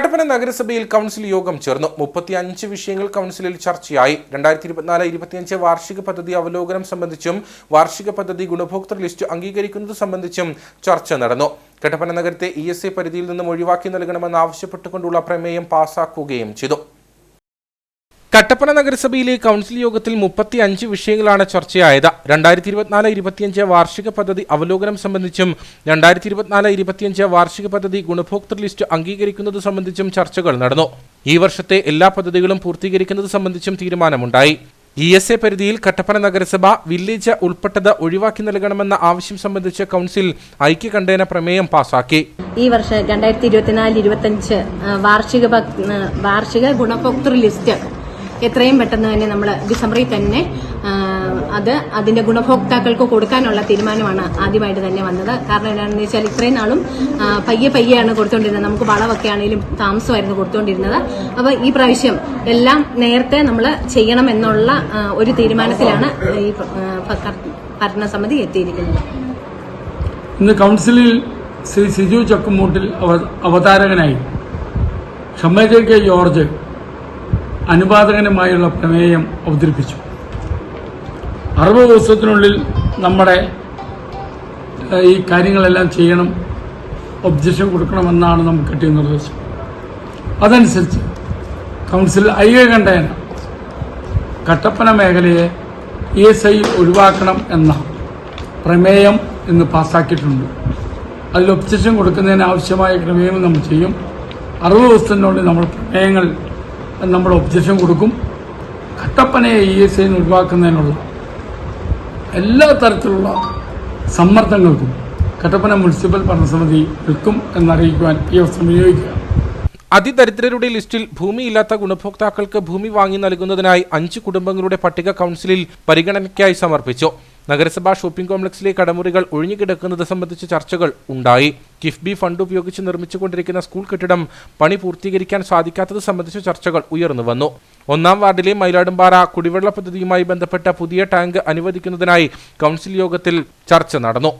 കട്ടപ്പന നഗരസഭയിൽ കൗൺസിൽ യോഗം ചേർന്നു. മുപ്പത്തിയഞ്ച് വിഷയങ്ങൾ കൗൺസിലിൽ ചർച്ചയായി. രണ്ടായിരത്തി ഇരുപത്തിനാല് ഇരുപത്തിയഞ്ച് വാർഷിക പദ്ധതി അവലോകനം സംബന്ധിച്ചും വാർഷിക പദ്ധതി ഗുണഭോക്തൃ ലിസ്റ്റ് അംഗീകരിക്കുന്നത് സംബന്ധിച്ചും ചർച്ച നടന്നു. കട്ടപ്പന നഗരത്തെ ഇ പരിധിയിൽ നിന്നും ഒഴിവാക്കി നൽകണമെന്ന് ആവശ്യപ്പെട്ടുകൊണ്ടുള്ള പ്രമേയം പാസാക്കുകയും ചെയ്തു. കട്ടപ്പന നഗരസഭയിലെ കൗൺസിൽ യോഗത്തിൽ മുപ്പത്തി അഞ്ച് വിഷയങ്ങളാണ് ചർച്ചയായത്. രണ്ടായിരത്തി ഇരുപത്തിനാല് ഇരുപത്തിയഞ്ച് വാർഷിക പദ്ധതി അവലോകനം സംബന്ധിച്ചും രണ്ടായിരത്തി ഇരുപത്തിനാല് ഇരുപത്തിയഞ്ച് വാർഷിക പദ്ധതി ഗുണഭോക്തൃ ലിസ്റ്റ് അംഗീകരിക്കുന്നത് സംബന്ധിച്ചും ചർച്ചകൾ നടന്നു. ഈ വർഷത്തെ എല്ലാ പദ്ധതികളും പൂർത്തീകരിക്കുന്നത് സംബന്ധിച്ചും തീരുമാനമുണ്ടായി. ഇ എസ് എ പരിധിയിൽ കട്ടപ്പന നഗരസഭ വില്ലേജ് ഉൾപ്പെട്ടത് ഒഴിവാക്കി നൽകണമെന്ന ആവശ്യം സംബന്ധിച്ച് കൗൺസിൽ ഐക്യകണ്ഠേന പ്രമേയം പാസാക്കി. ഈ വർഷം രണ്ടായിരത്തി ഇരുപത്തിനാല് ഇരുപത്തിയഞ്ച് വാർഷിക വാർഷിക ഗുണഭോക്തൃ ലിസ്റ്റ് എത്രയും പെട്ടെന്ന് തന്നെ നമ്മൾ ഡിസംബറിൽ തന്നെ അത് അതിന്റെ ഗുണഭോക്താക്കൾക്ക് കൊടുക്കാനുള്ള തീരുമാനമാണ് ആദ്യമായിട്ട് തന്നെ വന്നത്. കാരണം എന്താണെന്ന് വെച്ചാൽ ഇത്രയും നാളും പയ്യെ പയ്യെയാണ് കൊടുത്തുകൊണ്ടിരുന്നത് നമുക്ക് വളവൊക്കെ ആണെങ്കിലും താമസമായിരുന്നു കൊടുത്തുകൊണ്ടിരുന്നത് അപ്പോൾ ഈ പ്രാവശ്യം എല്ലാം നേരത്തെ നമ്മൾ ചെയ്യണം എന്നുള്ള ഒരു തീരുമാനത്തിലാണ് ഈ ഭരണസമിതി എത്തിയിരിക്കുന്നത്. ഇന്ന് കൗൺസിലിൽ Shri Siju Chakkumoottil അവതാരകനായി. Shammaja K George. അനുവാദകനുമായുള്ള പ്രമേയം അവതരിപ്പിച്ചു. അറുപത് ദിവസത്തിനുള്ളിൽ നമ്മുടെ ഈ കാര്യങ്ങളെല്ലാം ചെയ്യണം ഒബ്ജക്ഷൻ കൊടുക്കണമെന്നാണ് നമുക്ക് കിട്ടിയ നിർദ്ദേശം. അതനുസരിച്ച് കൗൺസിൽ ഐകകണ്ഠേന കട്ടപ്പന മേഖലയെ ഇ എസ് ഐ ഒഴിവാക്കണം എന്ന പ്രമേയം ഇന്ന് പാസ്സാക്കിയിട്ടുണ്ട്. അതിൽ ഒബ്ജക്ഷൻ കൊടുക്കുന്നതിന് ആവശ്യമായ ക്രമീകരണം നമ്മൾ ചെയ്യും. അറുപത് ദിവസത്തിനുള്ളിൽ നമ്മൾ പ്രമേയങ്ങൾ നമ്മൾ ഒബ്ജക്ഷൻ കൊടുക്കും. കട്ടപ്പനയെ ഇ എസ് ഐ ഒഴിവാക്കുന്നതിനുള്ള എല്ലാ തരത്തിലുള്ള സമ്മർദ്ദങ്ങൾക്കും കട്ടപ്പന മുനിസിപ്പൽ ഭരണസമിതി നിൽക്കും എന്നറിയിക്കുവാൻ ഈ അവസരം വിനിയോഗിക്കുക. അതിദരിദ്രരുടെ ലിസ്റ്റിൽ ഭൂമിയില്ലാത്ത ഗുണഭോക്താക്കൾക്ക് ഭൂമി വാങ്ങി നൽകുന്നതിനായി അഞ്ച് കുടുംബങ്ങളുടെ പട്ടിക കൗൺസിലിൽ പരിഗണനയ്ക്കായി സമർപ്പിച്ചു. നഗരസഭാ ഷോപ്പിംഗ് കോംപ്ലക്സിലെ കടമുറികൾ ഒഴിഞ്ഞുകിടക്കുന്നത് സംബന്ധിച്ച് ചർച്ചകൾ ഉണ്ടായി. കിഫ്ബി ഫണ്ട് ഉപയോഗിച്ച് നിർമ്മിച്ചുകൊണ്ടിരിക്കുന്ന സ്കൂൾ കെട്ടിടം പണി പൂർത്തീകരിക്കാൻ സാധിക്കാത്തത് സംബന്ധിച്ച ചർച്ചകൾ ഉയർന്നു വന്നു. ഒന്നാം വാർഡിലെ മയിലാടുംപാറ കുടിവെള്ള പദ്ധതിയുമായി ബന്ധപ്പെട്ട പുതിയ ടാങ്ക് അനുവദിക്കുന്നതിനായി കൗൺസിൽ യോഗത്തിൽ ചർച്ച നടന്നു.